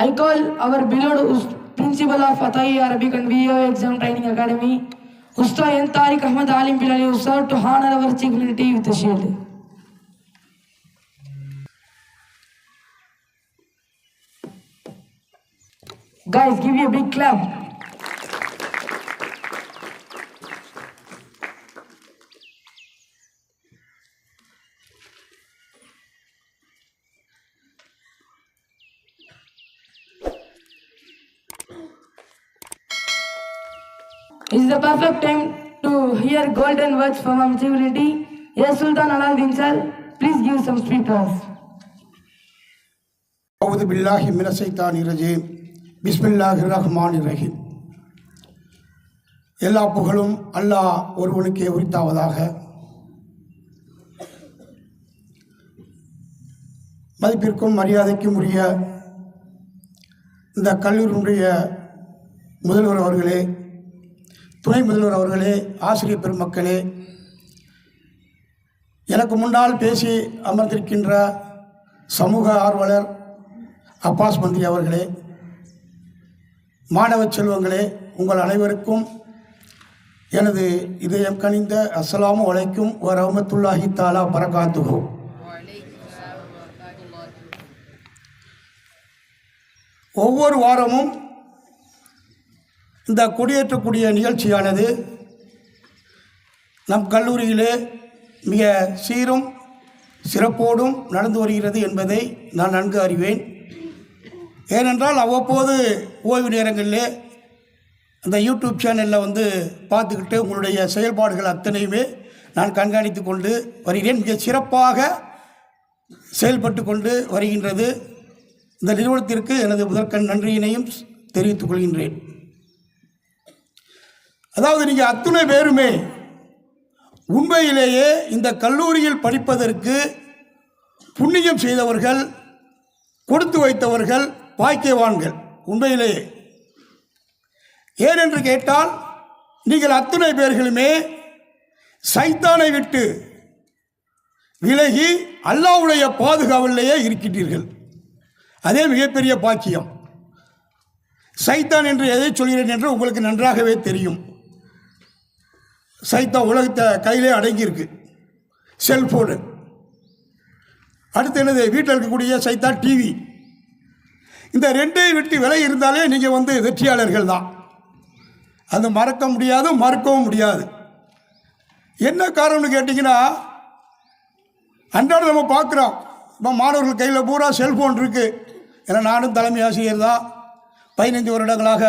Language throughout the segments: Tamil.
I call our beloved principal of Atai Arabic and VO Exam Training Academy, Usta N. Tariq Ahmad Alim Bilali served to honor our chief military with the shield. Guys, give you a big clap. Perfect time to hear golden words from our chief dignitary. Yes, Sultan Aladdin sir, please give some speech to us. அவுது பில்லாஹி மினசைத்தான் ரஜீம் பிஸ்மில்லாஹி ரஹ்மான் ரஹீம் எல்லா புகழும் அல்லாஹ் ஒருவனுக்கே உரித்தாவதாக மதிப்பிற்கும் மரியாதைக்கும் உரிய இந்த கல்லூரியினுடைய முதல்வர் அவர்களே துணை முதல்வர் அவர்களே ஆசிரியர் பெருமக்களே எனக்கு முன்னால் பேசி அமர்ந்திருக்கின்ற சமூக ஆர்வலர் அப்பாஸ் மந்திரி அவர்களே மாணவ செல்வங்களே உங்கள் அனைவருக்கும் எனது இதயம் கனிந்த அஸ்ஸலாமு அலைக்கும் வரமத்துல்லாஹி தாலா பரகாத்துகோ ஒவ்வொரு வாரமும் இந்த கொடியேற்றக்கூடிய நிகழ்ச்சியானது நம் கல்லூரியிலே மிக சீரும் சிறப்போடும் நடந்து வருகிறது என்பதை நான் நன்கு அறிவேன். ஏனென்றால் அவ்வப்போது ஓய்வு நேரங்களிலே அந்த யூடியூப் சேனலில் வந்து பார்த்துக்கிட்டு உங்களுடைய செயல்பாடுகள் அத்தனையுமே நான் கண்காணித்து கொண்டு வருகிறேன். மிக சிறப்பாக செயல்பட்டு கொண்டு வருகின்றது. இந்த நிறுவனத்திற்கு எனது முதற்கண் நன்றியினையும் தெரிவித்துக் கொள்கின்றேன். அதாவது நீங்கள் அத்துணை பேருமே உண்மையிலேயே இந்த கல்லூரியில் படிப்பதற்கு புண்ணியம் செய்தவர்கள் கொடுத்து வைத்தவர்கள் பாக்கியவான்கள் உண்மையிலேயே. ஏனென்று கேட்டால் நீங்கள் அத்துணை பேர்களுமே சைத்தானை விட்டு விலகி அல்லாவுடைய பாதுகாவலிலேயே இருக்கின்றீர்கள். அதே மிகப்பெரிய பாக்கியம். சைத்தான் என்று எதை சொல்கிறேன் என்று உங்களுக்கு நன்றாகவே தெரியும். சைத்தா உலகத்தை கையிலே அடங்கியிருக்கு. செல்ஃபோனு. அடுத்து என்னது? வீட்டில் இருக்கக்கூடிய சைத்தா டிவி இந்த ரெண்டையும் விட்டு விலை இருந்தாலே நீங்கள் வந்து வெற்றியாளர்கள் தான். அது மறக்க முடியாது மறுக்கவும் முடியாது. என்ன காரணம்னு கேட்டிங்கன்னா அன்றாடம் நம்ம பார்க்குறோம். இப்போ மாணவர்கள் கையில் பூரா செல்ஃபோன் இருக்குது ஏன்னா நானும் தலைமை ஆசிரியர் தான். பதினைந்து வருடங்களாக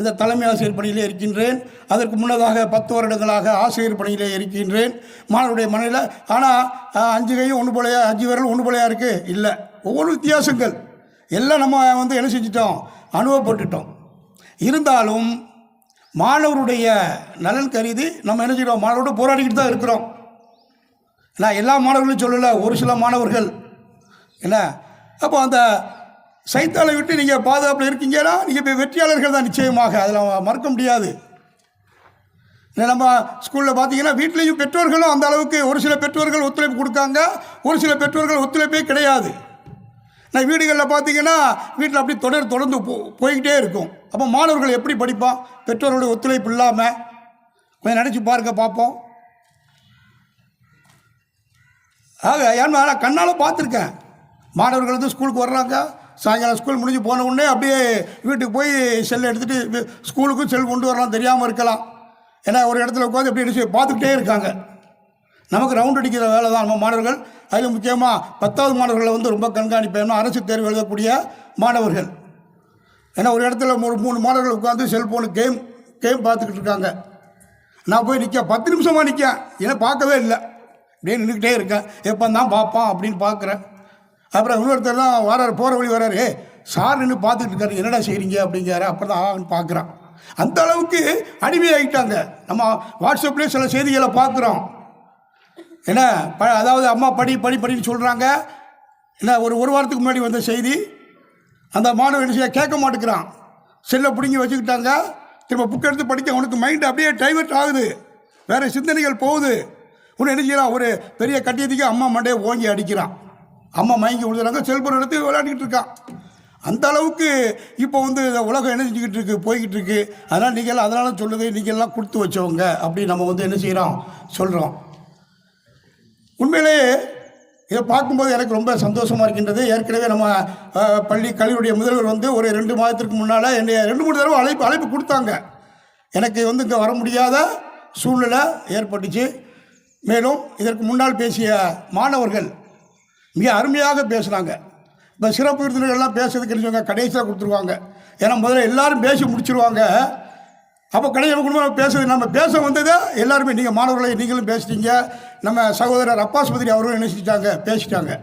இந்த தலைமை ஆசிரியர் பணியிலே இருக்கின்றேன். அதற்கு முன்னதாக பத்து வருடங்களாக ஆசிரியர் பணியிலே இருக்கின்றேன். மாணவருடைய மனையில் ஆனால் அஞ்சு கையும் ஒன்று போலையா அஞ்சு விரல் ஒன்று போலையா இருக்குது இல்லை. ஒவ்வொரு வித்தியாசங்கள். எல்லாம் நம்ம வந்து என்ன செஞ்சிட்டோம்? அனுபவப்பட்டுட்டோம். இருந்தாலும் மாணவருடைய நலன் கருதி நம்ம என்ன செய்கிறோம் மாணவரோட போராடிக்கிட்டு தான் இருக்கிறோம். நான் எல்லா மாணவர்களும் சொல்லலை ஒரு சில மாணவர்கள். என்ன? அப்போ அந்த சைத்தாலை விட்டு நீங்கள் பாதுகாப்பில் இருக்கீங்கன்னா நீங்கள் இப்போ வெற்றியாளர்கள் தான் நிச்சயமாக. அதில் மறக்க முடியாது. இல்லை நம்ம ஸ்கூலில் பார்த்தீங்கன்னா வீட்லேயும் பெற்றோர்களும் அந்த அளவுக்கு ஒரு சில பெற்றோர்கள் ஒத்துழைப்பு கொடுக்காங்க ஒரு சில பெற்றோர்கள் ஒத்துழைப்பே கிடையாது. நான் வீடுகளில் பார்த்தீங்கன்னா வீட்டில் அப்படி தொடர் தொடர்ந்து போ போய்கிட்டே இருக்கும். அப்போ மாணவர்கள் எப்படி படிப்பான்? பெற்றோர்களுடைய ஒத்துழைப்பு இல்லாமல் கொஞ்சம் நினச்சி பாருங்க பார்ப்போம். ஆக ஏன்னா நான் கண்ணால் பார்த்துருக்கேன். மாணவர்கள் வந்து ஸ்கூலுக்கு வர்றாங்க சாயங்காலம் ஸ்கூல் முடிஞ்சு போன உடனே அப்படியே வீட்டுக்கு போய் செல்லை எடுத்துகிட்டு ஸ்கூலுக்கும் செல் கொண்டு வரலாம் தெரியாமல் இருக்கலாம். ஏன்னா ஒரு இடத்துல உட்காந்து எப்படி எடுத்து செய்ய பார்த்துக்கிட்டே இருக்காங்க. நமக்கு ரவுண்ட் அடிக்கிற வேலை தான் நம்ம மாணவர்கள். அதில் முக்கியமாக பத்தாவது மாணவர்களை வந்து ரொம்ப கண்காணிப்பேன். அரசு தேர்வு எழுதக்கூடிய மாணவர்கள். ஏன்னா ஒரு இடத்துல ஒரு மூணு மாணவர்கள் உட்காந்து செல்ஃபோனு கேம் கேம் பார்த்துக்கிட்டு இருக்காங்க. நான் போய் நிற்க பத்து நிமிஷமாக நிற்கேன் ஏன்னா பார்க்கவே இல்லை. அப்படியே நின்றுக்கிட்டே இருக்கேன். எப்போ தான் பார்ப்பான் அப்படின்னு பார்க்குறேன். அப்புறம் இன்னொருத்தர் தான் வராரு போகிற வழி வராரு. ஏ சார் நின்று பார்த்துட்டு இருக்காரு. என்னடா செய்கிறீங்க அப்படிங்கிறாரு. அப்புறம் தான் ஆன்னு பார்க்குறான். அந்த அளவுக்கு அடிமையாகிட்டாங்க நம்ம வாட்ஸ்அப்லேயே சில செய்திகளை பார்க்குறோம். என்ன ப அதாவது அம்மா படி படி படின்னு சொல்கிறாங்க என்ன ஒரு ஒரு வாரத்துக்கு முன்னாடி வந்த செய்தி. அந்த மாணவன் என்ன கேட்க மாட்டேங்கிறான். செல்லை பிடிங்கி வச்சுக்கிட்டாங்க. திரும்ப புக் எடுத்து படிக்க அவனுக்கு மைண்டு அப்படியே டைவர்ட் ஆகுது. வேறு சிந்தனைகள் போகுது. உன்னை என்ன செய்யலாம் ஒரு பெரிய கட்டியத்துக்கு அம்மா மண்டையை ஓங்கி அடிக்கிறான். அம்மா மயங்கி விழுதுறாங்க செல்போன் எடுத்து விளையாடிக்கிட்டு இருக்கான் அந்த அளவுக்கு இப்போ வந்து இந்த உலகம் என்ன செஞ்சுக்கிட்டு இருக்கு போய்கிட்டு இருக்கு. அதனால் நீங்கள் அதனால சொல்லுது நீங்கள்லாம் கொடுத்து வச்சவங்க அப்படி நம்ம வந்து என்ன செய்கிறோம் சொல்கிறோம் உண்மையிலேயே இதை பார்க்கும்போது எனக்கு ரொம்ப சந்தோஷமாக இருக்கின்றது. ஏற்கனவே நம்ம பள்ளி கல்வியுடைய முதல்வர் வந்து ஒரு ரெண்டு மாதத்திற்கு முன்னால் என்னை ரெண்டு மூணு தடவை அழைப்பு அழைப்பு கொடுத்தாங்க. எனக்கு வந்து இங்கே வர முடியாத சூழ்நிலை ஏற்பட்டுச்சு. மேலும் இதற்கு முன்னால் பேசிய மாணவர்கள் மிக அருமையாக பேசுனாங்க இப்போ சிறப்பு விருந்தினர்கள்லாம் பேசுறது கிடைச்சவங்க கடைசியாக கொடுத்துருவாங்க. ஏன்னா முதல்ல எல்லாரும் பேசி முடிச்சிருவாங்க. அப்போ கடைசி குடும்பம் பேசுறது நம்ம பேச வந்ததை எல்லாருமே நீங்கள் மாணவர்களை நீங்களும் பேசிட்டீங்க. நம்ம சகோதரர் அப்பாஸ் பத்திரி அவர்களும் நினைச்சிட்டாங்க பேசிட்டாங்க.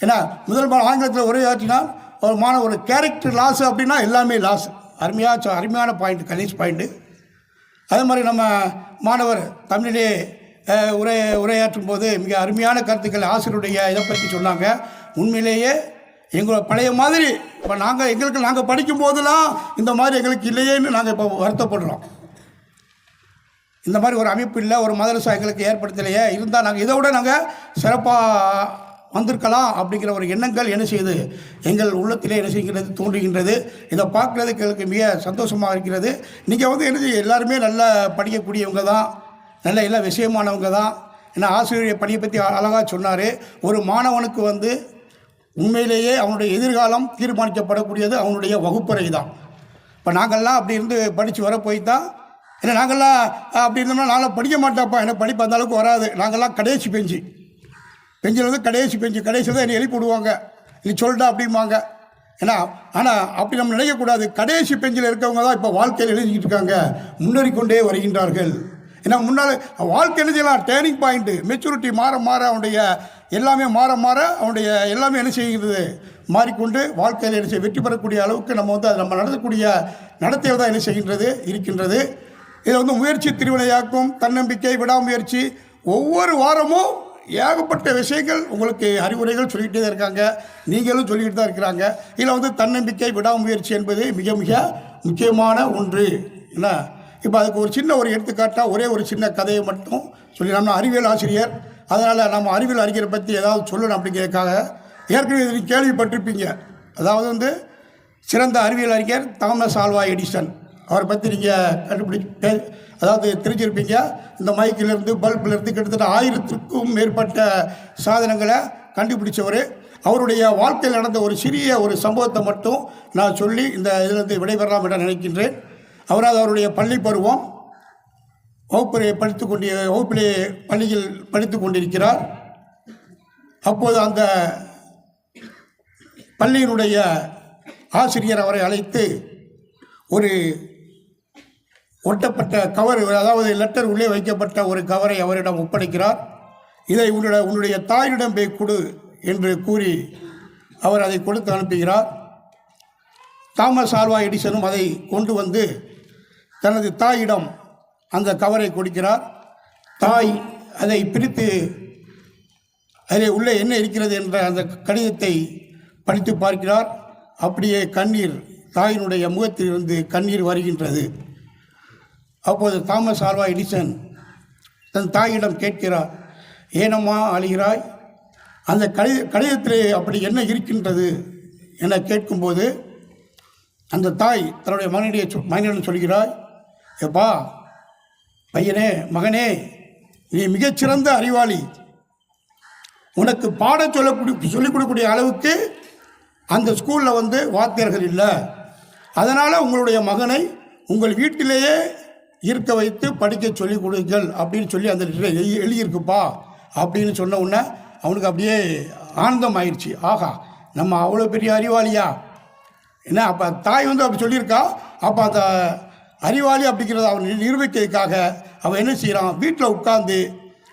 ஏன்னா முதல் மா- ஆங்கிலத்தில் ஆச்சுன்னா ஒரு மாணவர் கேரக்டர் லாஸ் அப்படின்னா எல்லாமே லாஸ் அருமையாக அருமையான பாயிண்ட் கணேஷ் பாயிண்ட்டு அதே மாதிரி நம்ம மாணவர் தமிழிலே உரை உரையாற்றும் போது மிக அருமையான கருத்துக்கள் ஆசிரியருடைய இதை பற்றி சொன்னாங்க. உண்மையிலேயே எங்களோட பழைய மாதிரி இப்போ நாங்கள் எங்களுக்கு நாங்கள் படிக்கும் போதெல்லாம் இந்த மாதிரி எங்களுக்கு இல்லையேன்னு நாங்கள் இப்போ வருத்தப்படுறோம். இந்த மாதிரி ஒரு அமைப்பு இல்லை ஒரு மதரசா எங்களுக்கு ஏற்படுத்தலையே இருந்தால் நாங்கள் இதை விட நாங்கள் சிறப்பாக வந்திருக்கலாம் அப்படிங்கிற ஒரு எண்ணங்கள் என்ன செய்யுது? எங்கள் உள்ளத்திலே என்ன செய்கிறது தோன்றுகின்றது. இதை பார்க்குறதுக்கு எங்களுக்கு மிக சந்தோஷமாக இருக்கிறது. நீங்கள் வந்து என்ன செய்ய எல்லாருமே நல்லா படிக்கக்கூடியவங்க தான். நல்ல எல்லாம் விஷயமானவங்க தான். ஏன்னா ஆசிரியர் பணியை பற்றி அழகாக சொன்னார். ஒரு மாணவனுக்கு வந்து உண்மையிலேயே அவனுடைய எதிர்காலம் தீர்மானிக்கப்படக்கூடியது அவனுடைய வகுப்பறை தான். இப்போ நாங்கள்லாம் அப்படி இருந்து படித்து வர போய் தான் ஏன்னா நாங்கள்லாம் அப்படி இருந்தோம்னா நான்லாம் படிக்க மாட்டேன்ப்பா. எனக்கு படிப்பு அந்த அளவுக்கு வராது. நாங்கள்லாம் கடைசி பெஞ்சு. பெஞ்சில் வந்து கடைசி பெஞ்சு. கடைசி தான் என்னை எழுப்பி விடுவாங்க. நீ சொல்லிட்டா அப்படிம்பாங்க. ஏன்னா ஆனால் அப்படி நம்ம நினைக்கக்கூடாது. கடைசி பெஞ்சில் இருக்கவங்க தான் இப்போ வாழ்க்கையில் எழுதிக்கிட்டு இருக்காங்க. முன்னேறி கொண்டே வருகின்றார்கள். ஏன்னா முன்னால் வாழ்க்கை என்ன செய்யலாம்? டேர்னிங் பாயிண்ட்டு மெச்சூரிட்டி மாற மாற அவனுடைய எல்லாமே மாற மாற அவனுடைய எல்லாமே என்ன செய்கிறது? மாறிக்கொண்டு வாழ்க்கையில் என்ன செய்ய வெற்றி பெறக்கூடிய அளவுக்கு நம்ம வந்து அது நம்ம நடத்தக்கூடிய நடத்தையில் தான் என்ன செய்கின்றது இருக்கின்றது. இதில் வந்து முயற்சி திருவினையாக்கும் தன்னம்பிக்கை விடாமுயற்சி ஒவ்வொரு வாரமும் ஏகப்பட்ட விஷயங்கள் உங்களுக்கு அறிவுரைகள் சொல்லிக்கிட்டே தான் இருக்காங்க. நீங்களும் சொல்லிக்கிட்டு தான் இருக்கிறாங்க. இதில் வந்து தன்னம்பிக்கை விடாமுயற்சி என்பது மிக மிக முக்கியமான ஒன்று. என்ன? இப்போ அதுக்கு ஒரு சின்ன ஒரு எடுத்துக்காட்டாக ஒரே ஒரு சின்ன கதையை மட்டும் சொல்லி நம்ம அறிவியல் ஆசிரியர் அதனால் நம்ம அறிவியல் அறிஞரை பற்றி ஏதாவது சொல்லணும் அப்படிங்கிறதுக்காக ஏற்கனவே இதில் கேள்விப்பட்டிருப்பீங்க. அதாவது வந்து சிறந்த அறிவியல் அறிஞர் தாமஸ் ஆல்வா எடிசன். அவரை பற்றி நீங்கள் கண்டுபிடி அதாவது தெரிஞ்சிருப்பீங்க. இந்த மைக்கிலிருந்து பல்பிலேருந்து கிட்டத்தட்ட ஆயிரத்துக்கும் மேற்பட்ட சாதனங்களை கண்டுபிடிச்சவர். அவருடைய வாழ்க்கையில் நடந்த ஒரு சிறிய ஒரு சம்பவத்தை மட்டும் நான் சொல்லி இந்த இதிலிருந்து விடைபெறலாம் என நினைக்கின்றேன். அவராது அவருடைய பள்ளி பருவம் வகுப்பிலே படித்து கொண்டிய வகுப்பிலே பள்ளியில் படித்து கொண்டிருக்கிறார். அப்போது அந்த பள்ளியினுடைய ஆசிரியர் அவரை அழைத்து ஒரு ஒட்டப்பட்ட கவர் அதாவது லெட்டர் உள்ளே வைக்கப்பட்ட ஒரு கவரை அவரிடம் ஒப்படைக்கிறார். இதை உன்னுடைய உன்னுடைய தாயிடம் போய் கொடு என்று கூறி அவர் அதை கொடுத்து அனுப்புகிறார். தாமஸ் ஆல்வா எடிசனும் அதை கொண்டு வந்து தனது தாயிடம் அந்த கவரை கொடுக்கிறார். தாய் அதை பிரித்து அதில் உள்ளே என்ன இருக்கிறது என்ற அந்த கடிதத்தை படித்து பார்க்கிறார். அப்படியே கண்ணீர் தாயினுடைய முகத்திலிருந்து கண்ணீர் வருகின்றது. அப்போது தாமஸ் ஆல்வா எடிசன் தன் தாயிடம் கேட்கிறார் ஏனம்மா அழுகிறாய்? அந்த கடித கடிதத்திலே அப்படி என்ன இருக்கின்றது? என கேட்கும்போது அந்த தாய் தன்னுடைய மகனுடைய மகனிடம் சொல்கிறாய் எப்பா பையனே மகனே நீ மிகச்சிறந்த அறிவாளி. உனக்கு பாட சொல்லக்கூடிய சொல்லிக் கொடுக்கக்கூடிய அளவுக்கு அந்த ஸ்கூலில் வந்து வாத்தியர்கள் இல்லை. அதனால் உங்களுடைய மகனை உங்கள் வீட்டிலேயே இருக்க வைத்து படிக்க சொல்லிக் கொடுங்கள் அப்படின்னு சொல்லி அந்த எழுதியிருக்குப்பா அப்படின்னு சொன்ன உடனே அவனுக்கு அப்படியே ஆனந்தம் ஆயிடுச்சு ஆஹா நம்ம அவ்வளோ பெரிய அறிவாளியா? என்ன அப்போ தாய் வந்து அப்படி சொல்லியிருக்கா? அப்போ அந்த அறிவாளி அப்படிங்கிறத அவன் நிரூபிக்கிறதுக்காக அவன் என்ன செய்கிறான் வீட்டில் உட்காந்து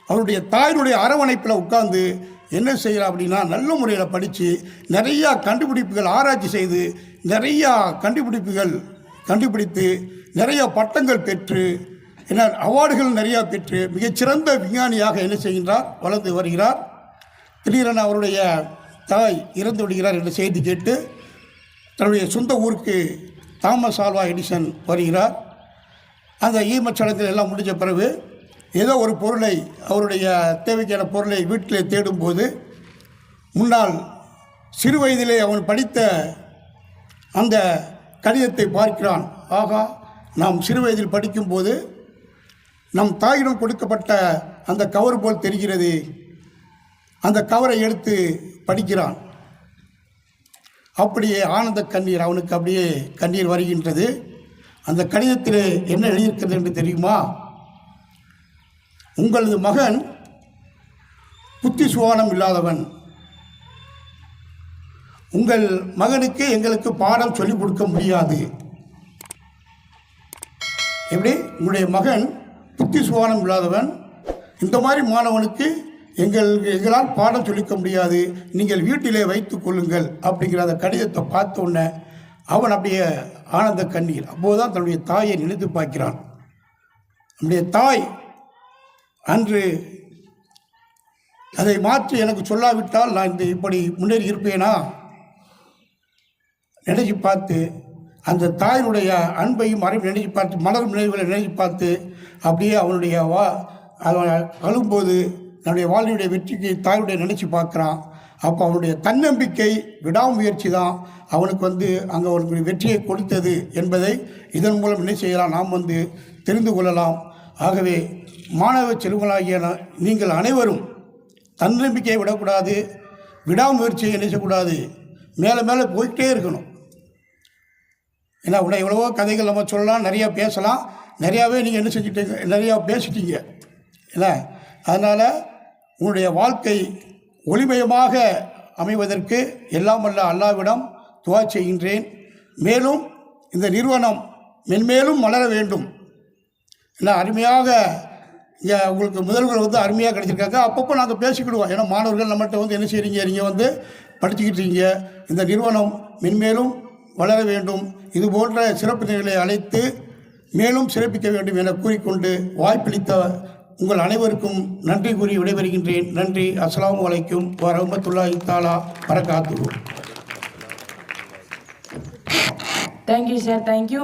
அவருடைய தாயினுடைய அரவணைப்பில் உட்காந்து என்ன செய்கிறான் அப்படின்னா நல்ல முறையில் படித்து நிறையா கண்டுபிடிப்புகள் ஆராய்ச்சி செய்து நிறையா கண்டுபிடிப்புகள் கண்டுபிடித்து நிறைய பட்டங்கள் பெற்று என்ன அவார்டுகள் நிறையா பெற்று மிகச்சிறந்த விஞ்ஞானியாக என்ன செய்கின்றார்? வளர்ந்து வருகிறார். திடீரென அவருடைய தாய் இறந்து விடுகிறார் என்ற செய்தி கேட்டு தன்னுடைய சொந்த ஊருக்கு தாமஸ் ஆல்வா எடிசன் வருகிறார். அந்த ஈமச்சடங்கில் எல்லாம் முடிஞ்ச பிறகு ஏதோ ஒரு பொருளை அவருடைய தேவைக்கான பொருளை வீட்டிலே தேடும்போது முன்னால் சிறு வயதிலே அவன் படித்த அந்த கடிதத்தை பார்க்கிறான். ஆகா நாம் சிறு வயதில் படிக்கும்போது நம் தாயிடம் கொடுக்கப்பட்ட அந்த கவர் போல் தெரிகிறது. அந்த கவரை எடுத்து படிக்கிறான். அப்படியே ஆனந்த கண்ணீர் அவனுக்கு அப்படியே கண்ணீர் வருகின்றது. அந்த கடிதத்தில் என்ன எழுதியிருக்கிறது என்று தெரியுமா? உங்களது மகன் புத்தி சுவானம் இல்லாதவன். உங்கள் மகனுக்கு எங்களுக்கு பாடம் சொல்லிக் கொடுக்க முடியாது. எப்படி? உங்களுடைய மகன் புத்தி சுவானம் இல்லாதவன். இந்த மாதிரி மாணவனுக்கு எங்கள் எங்களால் பாடம் சொல்லிக்க முடியாது. நீங்கள் வீட்டிலே வைத்துக் கொள்ளுங்கள் அப்படிங்கிற அந்த கடிதத்தை பார்த்த உடனே அவன் அப்படியே ஆனந்த கண்ணீர். அப்போதுதான் தன்னுடைய தாயை நினைத்து பார்க்கிறான். நம்முடைய தாய் அன்று அதை மாற்றி எனக்கு சொல்லாவிட்டால் நான் இந்த இப்படி முன்னேறி இருப்பேனா? நினைச்சு பார்த்து அந்த தாயினுடைய அன்பையும் மறைவு நினைச்சு பார்த்து மலர் நினைவுகளை நினைச்சு பார்த்து அப்படியே அவனுடைய வா அவன் அழும்போது தன்னுடைய வாழ்க்கையுடைய வெற்றிக்கு தாயுடைய நினைச்சு பார்க்குறான். அப்போ அவனுடைய தன்னம்பிக்கை விடாமுயற்சி தான் அவனுக்கு வந்து அங்கே ஒரு வெற்றியை கொடுத்தது என்பதை இதன் மூலம் என்ன செய்யலாம்? நாம் வந்து தெரிந்து கொள்ளலாம். ஆகவே மாணவ செல்வங்களாகிய நீங்கள் அனைவரும் தன்னம்பிக்கையை விடக்கூடாது விடாமுயற்சியை என்ன செய்யக்கூடாது மேலே மேலே போய்கிட்டே இருக்கணும். ஏன்னா உடனே எவ்வளவோ கதைகள் நம்ம சொல்லலாம் நிறையா பேசலாம் நிறையாவே நீங்கள் என்ன செஞ்சுட்டீங்க நிறையா பேசிட்டீங்க. இல்லை அதனால் உங்களுடைய வாழ்க்கை ஒளிமயமாக அமைவதற்கு எல்லாம் வல்ல அல்லாவிடம் துவா செய்கின்றேன். மேலும் இந்த நிறுவனம் மென்மேலும் வளர வேண்டும். ஏன்னா அருமையாக இங்கே உங்களுக்கு முதல்வர் வந்து அருமையாக கிடைச்சிருக்காங்க. அப்பப்போ நாங்கள் பேசிக்கிடுவோம். ஏன்னா மாணவர்கள் நம்மகிட்ட வந்து என்ன செய்கிறீங்க நீங்கள் வந்து படிச்சுக்கிட்டு இருக்கீங்க. இந்த நிறுவனம் மென்மேலும் வளர வேண்டும். இது போன்ற சிறப்பு நிகழ்களை அழைத்து மேலும் சிறப்பிக்க வேண்டும் என கூறிக்கொண்டு வாய்ப்பளித்த உங்கள் அனைவருக்கும் நன்றி கூறி விடைபெறுகின்றேன். நன்றி. அஸ்ஸலாமு அலைக்கும் வரமத்துல்லாஹி தாலா வரகாத்துரு தேங்க்யூ சார் தேங்க்யூ